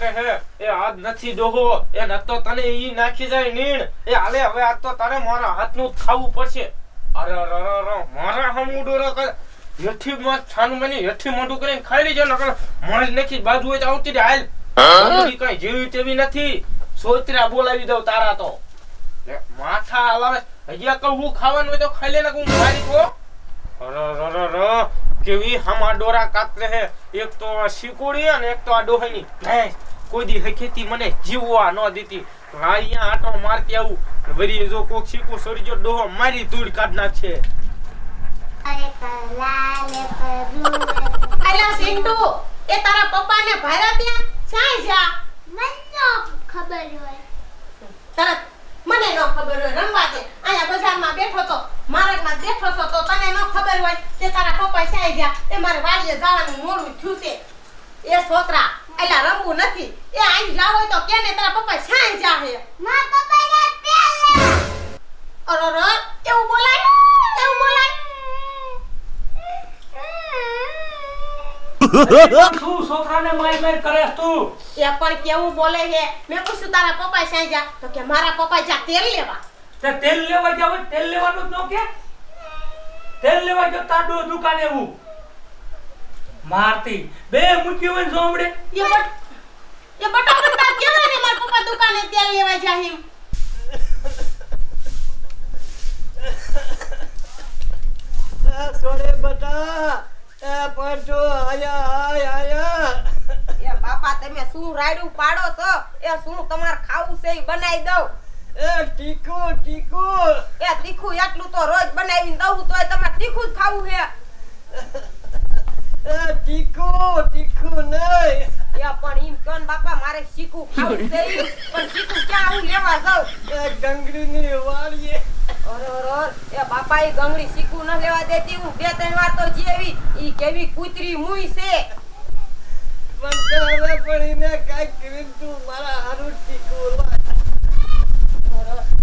હે. એ આજ નથી ડોહો એ નતો તને ઈ નાખી જાય નીણ. એ હાલે હવે આ તો તારે મારા હાથનું ખાવું પડશે. અરે અરે અરે અરે, મારા હમ ડોરા કર. યઠી માં છાન મને યઠી મોઢું કરીને ખાઈ લેજો નકર મારી નાખી બાજુ હોય તો આવતી રે હાલ. બંદૂકી કઈ જેવી તેવી નથી. સોતરા બોલાવી દઉં તારા તો. માથા હલાવે. હજી કહું હું ખાવાનું હોય તો ખાઈ લે ને હું મારી તો. અરરરરર, કેવી હમા ડોરા કાતરે હે. એક તો આ શીકુડી અને એક તો આ ડોહાની ભેંસ. કોઈ દી હખેતી મને જીવવા ન દીધી અહીંયા આટો મારતી આવું. વરી જો કોક શીકો સરી જો ડોહો મારી ધૂળ કાઢ નાખશે. અલા સિંટુ એ તારા પપ્પાને ભાર્યા ત્યાં? સાય જા. ખબર હોય. તરત મને ન ખબર હોય રમવા દે. અહીંયા બજારમાં બેઠો તો માર્ગમાં બેઠો છો તો તને ન ખબર હોય કે તારા પપ્પા સાય જા એ મારે વાડીએ જવાનું મોડું થયું છે. એ છોકરા એલા રમવું નથી. એ આઈ જા હોય તો કેને તારા પપ્પા સાય જા હે મા પપ્પાને તેલ અરર એવું બોલાય? એવું બોલાય? શું છોકરાને માર માર કરે તું. એ પણ કેવું બોલે છે? મેં પૂછ્યું તારા પપ્પા સાય જા. તો કે મારા પપ્પા જા તેલ લેવા. તે તેલ લેવા જાવ હોય, તેલ લેવાનું તો કે? તેલ લેવા જો તાડો દુકાને એવું મારતી. બે મૂકી હોય ને એ બટ એ બટા બટા કેવા ને માર પપ્પા દુકાને તેલ લેવા જાહી સોડે બટા. એ પાંચો આયા આય આયા. એ બાપા તમે શું રાયડું પાડો છો? એ શું તમારે ખાવું છે એ બનાવી દઉં. એ ટીકુ ટીકુ એ તીખું એટલું તો રોજ બનાવીને દઉં તોય તમારે તીખું જ ખાવું છે. એ નહીં. પણ એમ ને બાપા મારે શીખું ખાવું છે પણ શીખું ક્યાં? હું લેવા જાઉં. એ ગંગડીની વાડીએ. અરે અરે અરે, એ બાપા એ ગંગડી શીખું ન લેવા દેતી. હું બે ત્રણ વાર તો જેવી ઈ કેવી કૂતરી મુઈ છે. પણ તે હવે પડીને કાંઈક કરીને તું મારા હારું ટીકુ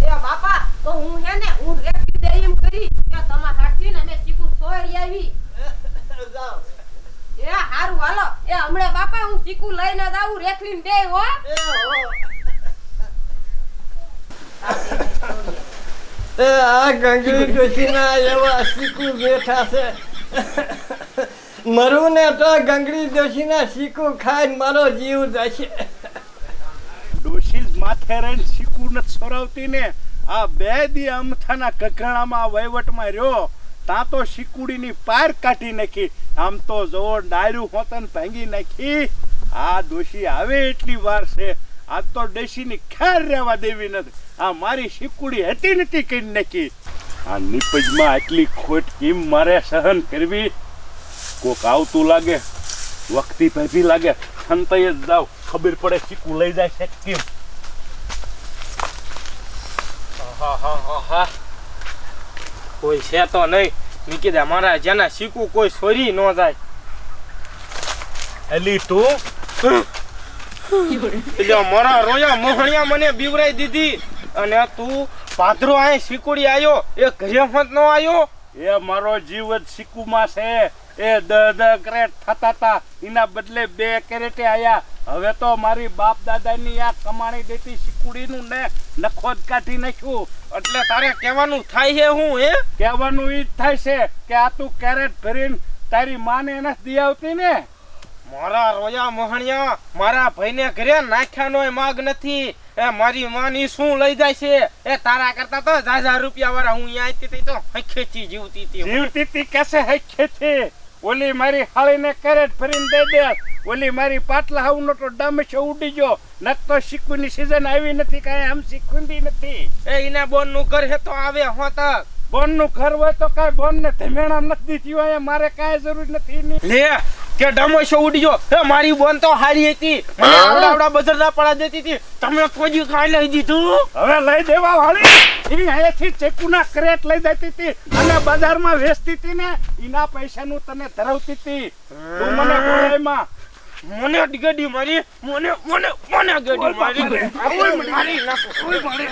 એ બાપા તો હું હે ને હું રેપી દે એમ કરી. કે તમાર મેં શીખું સોરી આવી. જાઓ. એ હારું હાલો. એ હમણાં બાપા હું ચીકુ લઈને જ આવું રેખલીને બે હો. એ હો. એ આ ગંગડી ડોશીના એવા ચીકુ બેઠા છે. મરું ને તો ગંગડી ડોશીના ચીકુ ખાઈને મારો જીવ જશે. ડોશી માથે રહીને ચીકુ ને છોરાવતી ને આ બે દી અમથાના કકરાણામાં વહીવટમાં રહ્યો. તાં તો શીકુડીની પાર કાઢી નાખી. આમ તો જોર ડાયરું હોતન ભાંગી નાખી, આ ડોશી આવે એટલી વાર છે. આ તો ડેશીની ખેર રહેવા દેવી નથી. આ મારી શીકુડી હતી નથી કરી નાખી. આ નિપજમાં આટલી ખોટ કેમ મારે સહન કરવી? કોક આવતું લાગે, વખતી ભેભી લાગે. સંતય જ જાવ. ખબર પડે ચીકુ લઈ જાય છે કેમ. કોઈ છે તો નહીં. મેં કીધા મારા જેના શીખવું કોઈ સોરી ન જાય. એલી તું? એટલે મારા રોયા મોહણિયા મને બીવરાઈ દીધી અને તું પાદરો આય શીકુડી આયો એ ઘરે મત ન આયો? એ મારો જીવ જ સિક્કુમાં છે. એ દહ દહ કેરેટ થતા તા એના બદલે બે કેરેટે આયા. હવે તો મારી બાપ દાદાની આ કમાણી દેતી સિક્કુડીનું ને નખો જ કાઢી નાખ્યું. એટલે તારે કહેવાનું થાય છે હું હે? કહેવાનું ઈ જ થાય છે કે આ તું કેરેટ ભરીને તારી માને નથી દી આવતી ને? મારા રોયા મોહણિયા મારા ભાઈને ઘરે નાખ્યાનો માગ નથી. એ મારી માની શું લઈ જાય છે? એ તારા કરતા તો હજાર રૂપિયા વાળા હું અહીંયા આવી તો હખેથી જીવતી હતી જીવતી હતી કેસે હૈખે છે ઓલી મારી હાળીને કેરેટ ફરીને દઈ દે. ઓલી મારી પાટલા હાવનો તો ડમશે ઉડી ગયો. નક તો શીખુની સીઝન આવી નથી કાંઈ આમ શીખુંદી નથી. એ એના બોનનું ઘર હે તો આવે હોતા બોનનું ઘર હોય તો કાંઈ બોનને ધમેણા નથી થયું મારે કાંઈ જરૂર નથી લે કે ડમોશો ઉડી ગયો એ મારી બોન તો હારી હતી. મને આવડાવડા આવડા બજરડા પડા દેતી હતી. તમે કોઈ ખાઈ લઈ દીધું? હવે લઈ દેવા વાળી. ઈ અહીંયાથી ચેકુના ક્રેટ લઈ જતી હતી અને બજારમાં વેચતી હતી ને એના પૈસાનું તને ધરાવતી હતી. તું મને બોલાયમાં મને ગડી મારી. મને મને મને ગડી મારી. મારી નાખો. મારી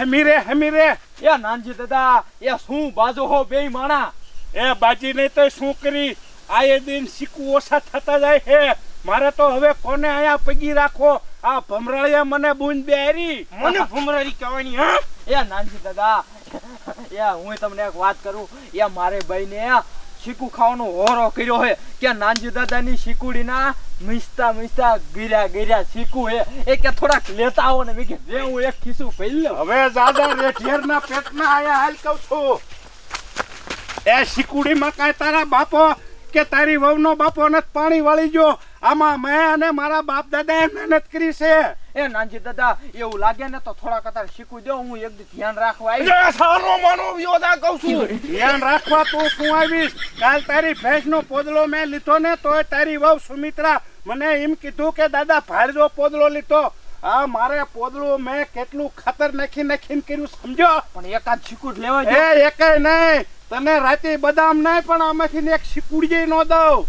હમીરે હમીરે. એ નાનજી દાદા એ શું બાજુ હો બેય માણા? એ બાજી નહીં તો શું કરી? આયે દિન સિક્કુ ઓછા થતા જાય છે. મારે તો હવે કોને અહીંયા પગી રાખો આ ભમરાળીએ મને બૂંદ બેરી મને ભમરાળી કહેવાની હા? એ નાનજી દાદા એ હું તમને એક વાત કરું. એ મારે ભાઈને શીકુ ખાવાનો હોરો કર્યો હે કે નાનજી દાદાની શીકુડીના મિસ્તા મિસ્તા ગીર્યા ગીર્યા શીકુ હે એ કે થોડાક લેતા આવો ને મેં કે જે હું એક ખીસું પહેરી લઉં. હવે દાદા રેઠિયરના પેટમાં આયા હાલ કહું છું. એ શીકુડીમાં કાંઈ તારા બાપો કે તારી વહુનો બાપો ને પાણી વાળી ગયો આમાં મેં અને મારા બાપ દાદાએ મહેનત કરી છે. એ નાનજી દાદા એવું લાગે ને તો થોડાક કતાર શીખવી દો હું એક ધ્યાન રાખવા આવી એ સારો માનો યોદા કહું છું. ધ્યાન રાખવા તું શું આવીશ. કાલ તારી ભેંસનો પોદલો મેં લીધો ને તોય તારી વહુ સુમિત્રા મને એમ કીધું કે દાદા ભારજો પોદલો લીધો. આ મારે પોદળું મેં કેટલું ખાતર નાખી નાખીને કર્યું સમજો? પણ એકાદ શીકુ જ લેવા એ એકાય નહીં. તને રાતે બદામ નહીં પણ આમાંથી એક શીકુડી ન દઉં.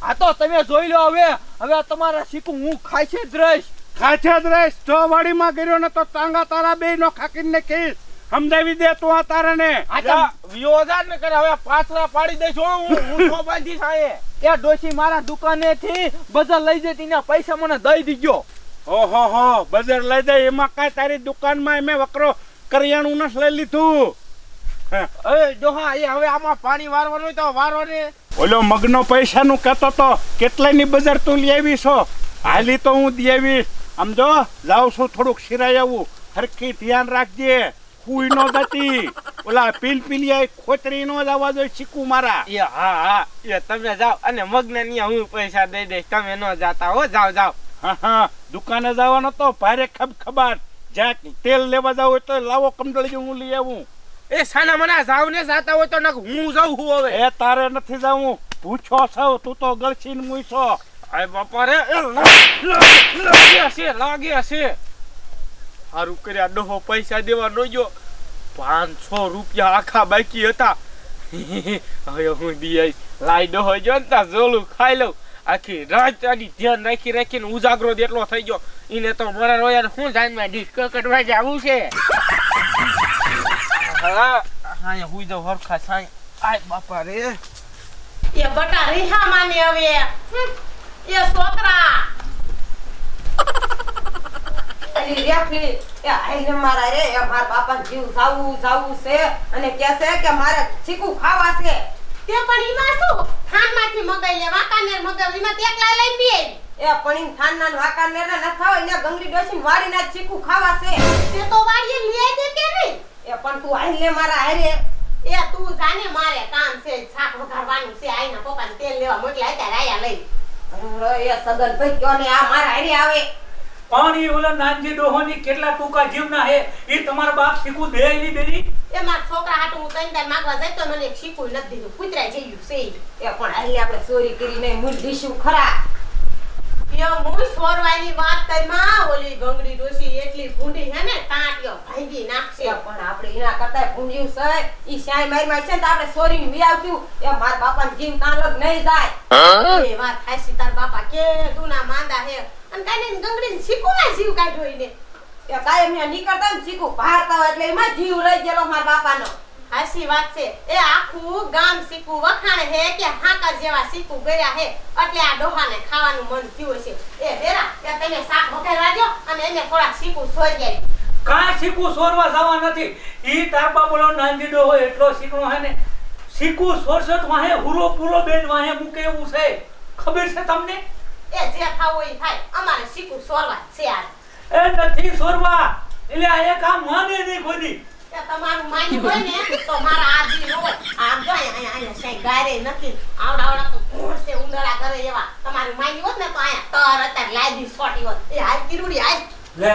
હા તો તમે જોઈ લો હવે. હવે તમારા શીકુ હું ખાઈ છે જ રહીશ છે જ રહીશ જો વાડીમાં ગયો ને તો તાંગા તારા બે નો ખાકીને કહીશ સમજાવી દે તું આ તારાને. જા, વિયોજા ને કરે. હવે પાછરા પાડી દઈશ હો હું. હું તો બાંધીશ આયે એ ડોશી મારા દુકાને થી બજાર લઈ જતી ને પૈસા મને દઈ દીજો. ઓહો હો બજાર લઈ દે એમાં કાંઈ તારી દુકાનમાં મેં વકરો કરિયાણું નથી લઈ લીધું. એ ડોહા એ હવે આમાં પાણી વારવાનું તો વારો ને ઓલો મગનો પૈસાનું કહેતો તો કેટલાયની બજાર તું લઈ આવી છો હાલી તો હું દઈ આવીશ. આમ જો લાવ છું થોડુંક સિરાય આવું હરખી ધ્યાન રાખજે કુઈ નો જતી. ઓલા પીલ પીલિયા ખોતરી નો લાવવા જોઈ ચીકુ મારા. એ હા હા. એ તમે જાઓ અને મગને ની હું પૈસા દઈ દઈશ. તમે ન જાતા હો. જાઓ જાઓ. હા હા. દુકાને જવાનો તો ભારે ખબ ખબાટ જ્યાં તેલ લેવા જાવ તો લાવો કમડળી હું લઈ આવું. એ સાના મના જાવ ને જાતા હોય તો નક હું જાઉં હું હવે. એ તારે નથી જાવું પૂછો છો તું તો ગળસીને મૂઈશો આય બાપા રે લાગી હશે લાગી હશે છે સારું કર્યા ડોહો પૈસા દેવા નો ગયો. પાંચસો રૂપિયા આખા બાકી હતા. હવે હું દિયાઈ લાઈ ડોહો જો ને તા ઝોલું ખાઈ લઉં. આખી રાત આની ધ્યાન રાખી રાખીને ઉજાગરો જ એટલો થઈ ગયો. એને તો મારા રોયા શું જાનમાં ડિસ્કો કરવા જવું છે? હા હા હુઈ છે કે મારે ચીકુ ખાવા છે તે પણ ઈમાં શું મગાઈ લે વાકાનેર મગાવી બી આવી એ પણ ઈ થાનના ને વાકાનેર ના ન ખાવ ને ગંગડી ડોસીને વાડીના ચીકુ ખાવા છે તે વાડીએ લઈ નહીં એ પણ તું આઈ લે મારા હારે. એ તું જાને મારે કામ છે શાક વઘારવાનું છે આઈના પપ્પાને તેલ લેવા મોકલા અત્યારે આયા લઈ. અરે એ સગન ભાઈ કયો ને આ મારા હારે આવે. પાણી ઓલા નાનજી ડોહોની કેટલા ટૂંકા જીવના હે? એ તમારા બાપ શીખું દે એની બેરી? એ મારા છોકરા હાટુ હું તઈને તાર માગવા જાય તો મને એક શીખું નથી દીધું. કૂતરાય જઈ છે એ પણ અહીં આપણે ચોરી કરી નહીં મૂળ દીશું ખરા. એ મૂળ સોરવાની વાત કરીમાં ઓલી ગંગડી ડોસી એટલી ભૂંડી હે ને ટાંટિયો ભાંગી નાખશે. પણ આપણે એના કરતા ભૂંડ્યું છે. ઈ શાય મારી માં છે ને તો આપણે ચોરીને વિયાવશું એ મારા બાપાને જીવ કાંલક નહીં જાય. એ વાત સી તાર બાપા કે તું ના માંદા હે. અને કાઈ ગંગડીને ના જીવ કાઢ્યો ઈને એ કાઈ મેં નીકળતા ને ચીકુ ભારતા એટલે એમાં જીવ રહી ગયેલો માર બાપાનો. હાસી વાત છે. એ આખું ગામ સીકુ વખાણે હે કે હાકર જેવા સીકુ ગયા હે. એટલે આ ડોહાને ખાવાનું મન થયું છે એ બેરા કે તમે શાક વઘારવા દ્યો અને એને થોડા સીકુ સોઈ જાય કા સીકુ સોરવા જવા નથી. ઈ તાર બાપ ઓલો નાનજી ડોહો એટલો સીકણો હે ને સીકુ સોરસો તો વાહે હુરો પૂરો બેન વાહે મૂકે એવું છે. ખબર છે તમને? એ જે ખાવો હોય ઈ થાય. અમારે સીકુ સોરવા છે આ એ નથી સોરવા. એટલે આ એક આ માને નહીં ખોદી તમારું હાલ કિરુડી, હાલ. લે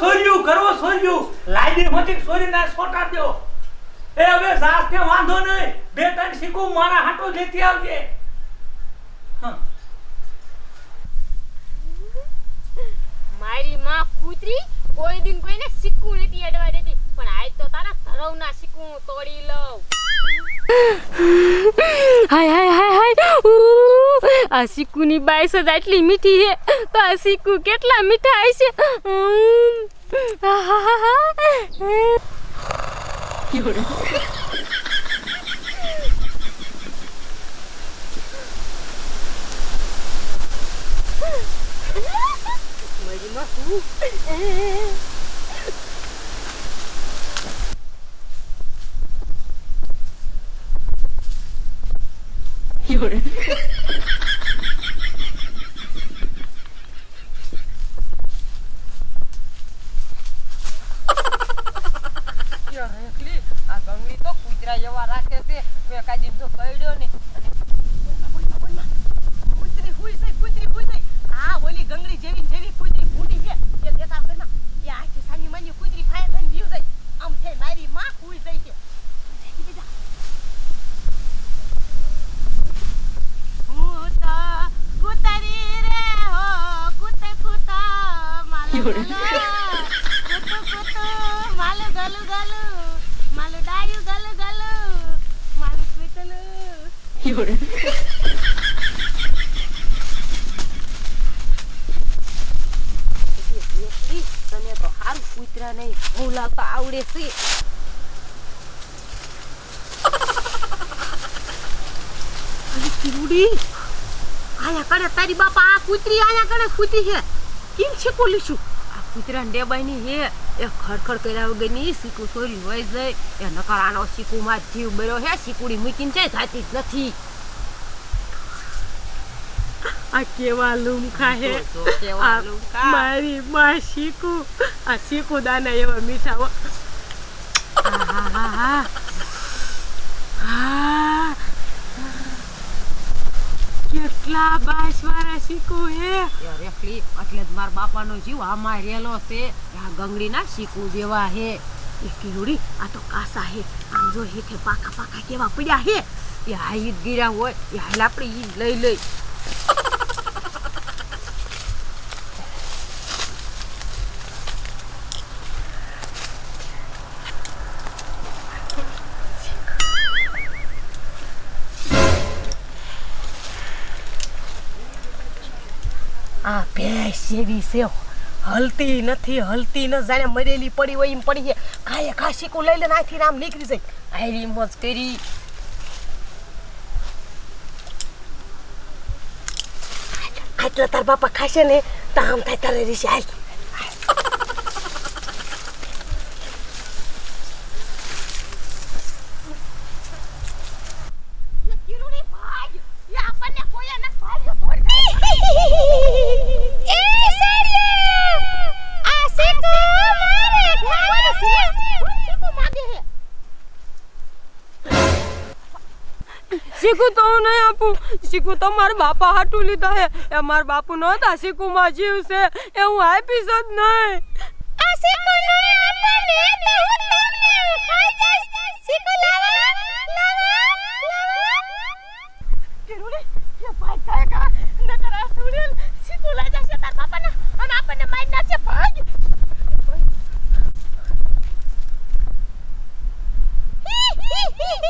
સોર્યું કરો સોર્યું લાદી મથી સોરી ના સોટા એ હવે કે વાંધો નહીં. બે ત્રણ શીખું, મારા હાટો લેતી આવજે. હા. તારી માં કૂતરી, કોઈ દિન કોઈને સિક્કું નથી અડવા દેતી. પણ આજ તો તારા ધરવના સિક્કું તોડી લઉં. હાય હાય હાય હાય. આ સિક્કુની બાઈસ જ આટલી મીઠી છે. તો આ સિક્કુ કેટલા મીઠા હશે Yeah. આહાહા. 有人，આ આ ગંગડી તો કૂતરા જેવા રાખે છે મેં કાજી જો કઈડ્યો ને અને કૂતરી હુઈ છે કૂતરી હુઈ છે આ ઓલી ગંગડી જેવી ને જેવી કૂતરી ફૂટી છે એ દેતા કરના એ આખી સાની માની કૂતરી ફાય થઈને વ્યુ જાય આમ થઈ મારી માં હુઈ જાય છે કૂતા કૂતરી રે હો કૂતે કૂતા માલ ગલુ ગલુ માલ ડાયુ ગલુ ગલુ માલ તને તો હારું કૂતરા નહીં હું લાવતા આવડે છે આયા કણે તારી બાપા આ કૂતરી આયા કણે ખૂતી છે. કેમ છે આ કૂતરા ડેબાઈની હે એ ખડખડ કર્યા વગરની સીકુ છોરી હોય જાય. એ નકર આનો સીકુમાં જીવ બર્યો હે સીકુડી મૂકીને જાય જાતી જ નથી. આ કેવા લુમખા હે? કેવા લુમખા. મારી માં સીકુ આ શીકુ દાના એવા મીઠા હા. હા આ. કેટલા બાઈસ વાળા શીખું હે. રેખલી એટલે જ મારા બાપાનો જીવ આમાં રેલો છે. આ ગંગડીના શીખું જેવા હે. એ કેવડી આ તો કાસા હે. આમ જો હેઠે પાકા પાકા કેવા પડ્યા હે. એ આ ઈદ ગીરા હોય, એ હાલ આપણે ઈદ લઈ લઈ. આ ભેંસ જેવી છે હલતી નથી, હલતી ન જાણે મરેલી પડી હોય એમ પડી છે. કાંઈ ખા કુ લઈ લે નાખી આમ નીકળી જાય. આયરી મોજ કરી. આટલા તાર બાપા ખાશે ને, તો આમ થાય તારે રીસે હાલ. શીખું તો હું નહીં આપું. શીખું તો મારા બાપા હાટું લીધા હે એ મારા બાપુ નહોતા હતા શીખું માં જીવ છે. એ હું આપીશ જ નહીં.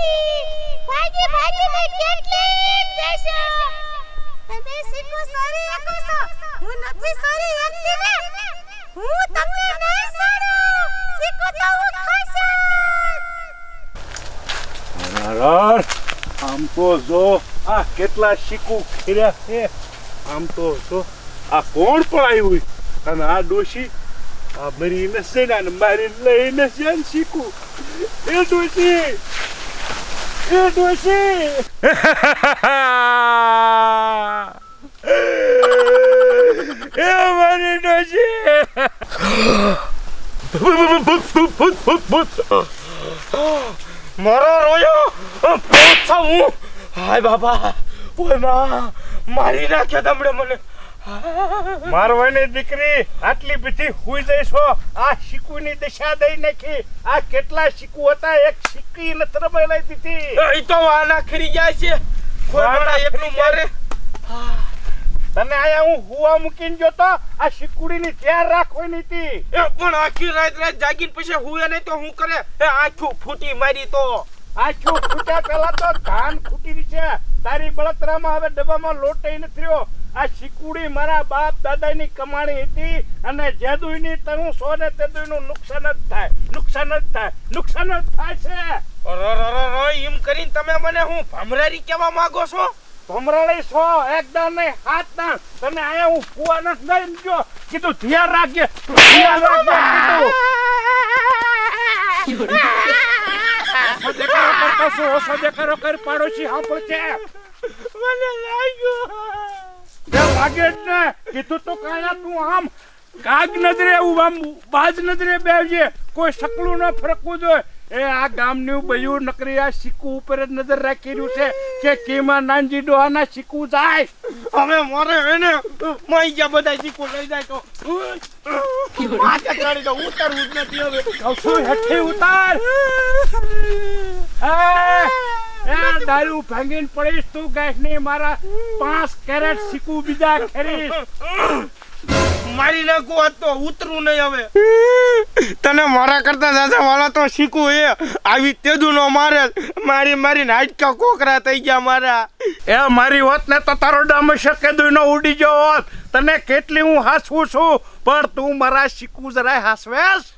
ભાગી ભાગી ને કેટલી જશો તમે શીખો સારી શકો છો હું નથી સારી એકતી ને હું તમને નહીં સારું શીખો તો હું ખાશે અરર, આમ તો જો આ કેટલા શીકુ ખીર્યા છે આમ તો જો, આ કોણ પણ આવ્યું અને આ ડોશી, આ મરીને છે ને મારી લઈને છે ને શીકુ એ ડોશી! એ ડોશી! એ મારી ડોશી! મારો રોયો? હું હાય બાબા. ઓયમાં મારી નાખ્યો તમને મને. મારવાની દીકરી આટલી બધી હુઈ જઈશો આ શીકુની દિશા દઈ નાખી. આ કેટલા શીકુ હતા એક શીકી નથી રમાઈ દીધી. એ તો વાના ખરી જાય છે. એકલું ખરી મારે. તને આયા હું હુવા મૂકીને ગયો તો આ શીકુડીની ધ્યાન રાખવાની હતી એ પણ આખી રાત રાત જાગીને પછી હુએ નહીં તો હું કરે? આખું ફૂટી મારી તો. આખું ફૂટ્યા પેલા તો ધાન ખૂટી છે. તારી બળતરામાં હવે ડબ્બામાં લોટ નથી રહ્યો. આ શીકુડી મારા બાપ દાદાની કમાણી હતી અને જેદુઈની તરું સો ને તેદુઈનું નુકસાન જ થાય. નુકસાન જ થાય. નુકસાન જ થાય છે. એમ કરીને તમે મને હું ભમરારી કેવા માંગો છો? ભમરાળી છો એકદમ નહીં હાથ ના તને આયા હું કુવા નથી દઈ ગયો. કીધું ધ્યાન રાખજે. ધ્યાન રાખજે. કીધું ઓછો દેખાડો કરતો છું ઓછો દેખાડો કરી પાડોશી છે મને લાગ્યું. લાગે જ ને. કીધું તો કાયા તું આમ. કાગ નજરે આમ બાજ નજરે બેવજે. કોઈ શકલું ન ફરકવું જોઈએ. એ આ ગામનું બયું નકરી આ સિક્કુ ઉપર જ નજર રાખી રહ્યું છે કે કેમાં નાનજી ડોહાના સિક્કુ જાય. હવે મારે એને માઈ ગયા બધા ચીકુ લઈ જાય તો. માથે ચડી તો ઉતરવું જ નથી હવે. કહું હેઠે ઉતાર. એ એ દારૂ ભાંગીને પડીશ તું નહીં મારા પાંચ કેરેટ સિક્કુ બીજા ખેરીશ. મારી નાખું આજ તો ઉતરું નહીં હવે. તને મારા કરતા દાદા વાળા તો શીખવું એ આવી તેજુ નો મારે મારી મારી નાટકા કોકરા થઈ ગયા મારા. એ મારી હોત ને તો તારો ડામ શકે દુઈ નો ઉડી ગયો હોત. તને કેટલી હું હાસવું છું પણ તું મારા શીકુ જરાય હાસવેશ.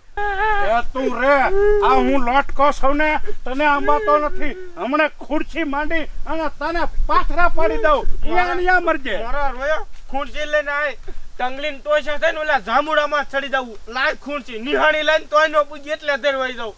એ તું રે આ હું લોટકો છું ને તને અંબાતો નથી. હમણે ખુરશી માંડી અને તને પાથરા પાડી દઉં. અહીંયા મરજે. મારા રોયો ખુરશી લઈને આય. ટંગલીન તોય છે ને ઓલા જામુડામાં ચડી જવું. લાય છે નિહાળી લઈને તોય નો પૂજી એટલે ધરવાઈ જાઉં.